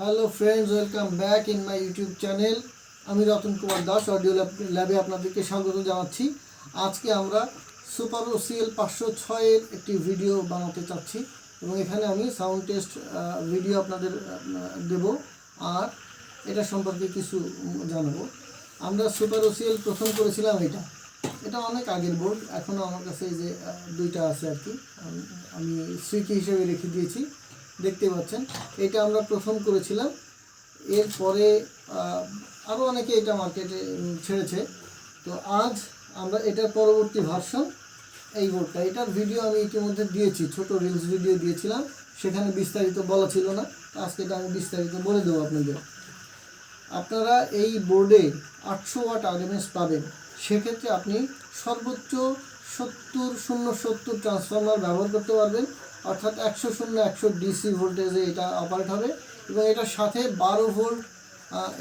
Hello friends welcome back in my YouTube channel আমি Ratan Kumar Das audio ল্যাবে আপনাদেরকে স্বাগত জানাচ্ছি। আজকে আমরা সুপার ওসিএল পাঁচশো ছয়ের একটি ভিডিও বানাতে চাচ্ছি এবং এখানে আমি সাউন্ড টেস্ট ভিডিও আপনাদের দেব আর এটা সম্পর্কে কিছু জানাব। আমরা সুপার ওসিএল প্রথম করেছিলাম এটা। এটা অনেক আগের বোর্ড এখনও আমার কাছে যে দুইটা আছে আর কি। আমি স্মৃতি হিসেবে রেখে দিয়েছি। দেখতে পাচ্ছেন। এটা আমরা প্রথম করেছিলাম। এরপরে আরও অনেকে এটা মার্কেটে ছেড়েছে। তো আজ আমরা এটার পরবর্তী ভার্সন এই বোর্ডটা এটার ভিডিও আমি ইতিমধ্যে দিয়েছি, ছোট রিলস ভিডিও দিয়েছিলাম। সেখানে বিস্তারিত বলা ছিল না। আজকে এটা আমি বিস্তারিত বলে দেবো আপনাদের। আপনারা এই বোর্ডে আটশো ওয়াট আরএমএস পাবেন। সেক্ষেত্রে আপনি সর্বোচ্চ সত্তর, শূন্য সত্তর ট্রান্সফর্মার ব্যবহার করতে পারবেন। অর্থাৎ একশো শূন্য, একশো ডিসি ভোল্টেজে এটা অপারেট হবে এবং এটার সাথে বারো ভোল্ট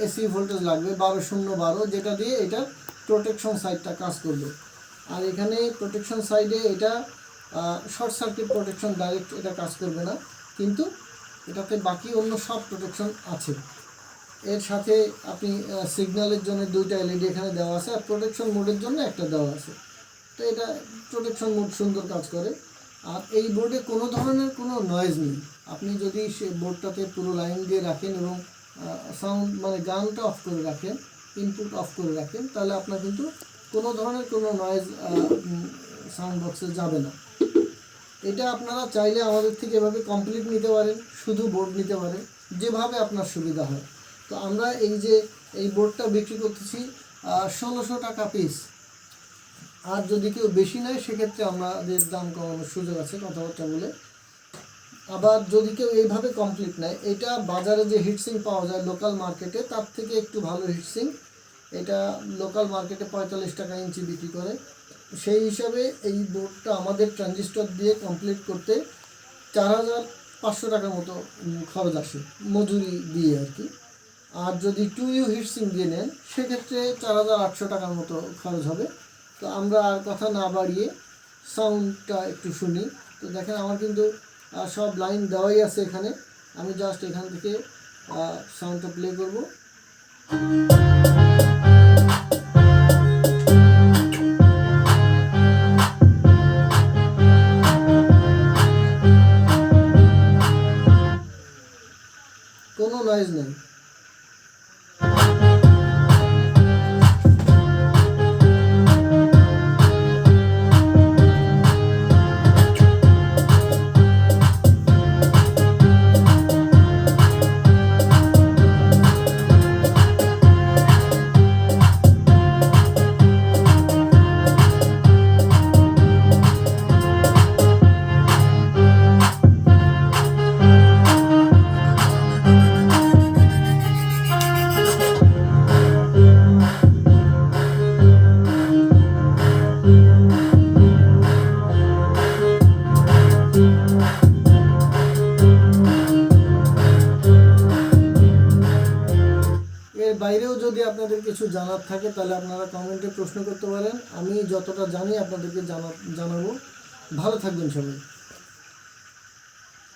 এসি ভোল্টেজ লাগবে, বারো শূন্য বারো, যেটা দিয়ে এটা প্রোটেকশন সাইডটা কাজ করবে। আর এখানে প্রোটেকশন সাইডে এটা শর্ট সার্কিট প্রোটেকশন ডাইরেক্ট এটা কাজ করবে না, কিন্তু এটাতে বাকি অন্য সব প্রোটেকশন আছে। এর সাথে আপনি সিগন্যালের জন্য দুইটা এলইডি এখানে দেওয়া আছে আর প্রোটেকশন মোডের জন্য একটা দেওয়া আছে। তো এটা প্রোটেকশন মোড সুন্দর কাজ করে। আর এই বোর্ডে কোনো ধরনের কোনো নয়েজ নেই। আপনি যদি সে বোর্ডটাতে পুরো লাইন দিয়ে রাখেন এবং সাউন্ড মানে গানটা অফ করে রাখেন ইনপুট অফ করে রাখেন, তাহলে আপনার কিন্তু কোনো ধরনের কোনো নয়েজ সাউন্ড বক্সে যাবে না। এটা আপনারা চাইলে আমাদের থেকে এভাবে কমপ্লিট নিতে পারেন, শুধু বোর্ড নিতে পারেন, যেভাবে আপনার সুবিধা হয়। তো আমরা এই যে, এই বোর্ডটা বিক্রি করতেছি ষোলোশো টাকা পিস আর যদি কেউ বেশি নেয়, সেক্ষেত্রে আমাদের দাম কমানোর সুযোগ আছে কথাবার্তা বলে। আবার যদি কেউ এইভাবে কমপ্লিট নেয়, এটা বাজারে যে হিটসিং পাওয়া যায় লোকাল মার্কেটে তার থেকে একটু ভালো হিটসিং এটা লোকাল মার্কেটে পঁয়তাল্লিশ টাকা ইঞ্চি বিক্রি করে। সেই হিসাবে এই বোর্ডটা আমাদের ট্রানজিস্টর দিয়ে কমপ্লিট করতে চার হাজার পাঁচশো টাকার মতো খরচ আসে, মজুরি দিয়ে আর কি। আর যদি টু ইউ হিটসিং দিয়ে নেন, সেক্ষেত্রে চার হাজার আটশো টাকার মতো খরচ হবে। তো আমরা কথা না বাড়িয়ে সাউন্ডটা একটু শুনি। তো দেখেন আমার কিন্তু সব লাইন দেওয়াই আছে এখানে। আমি জাস্ট এখান থেকে সাউন্ডটা প্লে করব। কোনো নয়েজ নেই। বাইরেও যদি আপনাদের কিছু জানার থাকে, তাহলে আপনারা কমেন্টে প্রশ্ন করতে পারেন। আমি যতটা জানি আপনাদেরকে জানা, জানাব। ভালো থাকবেন সবাই।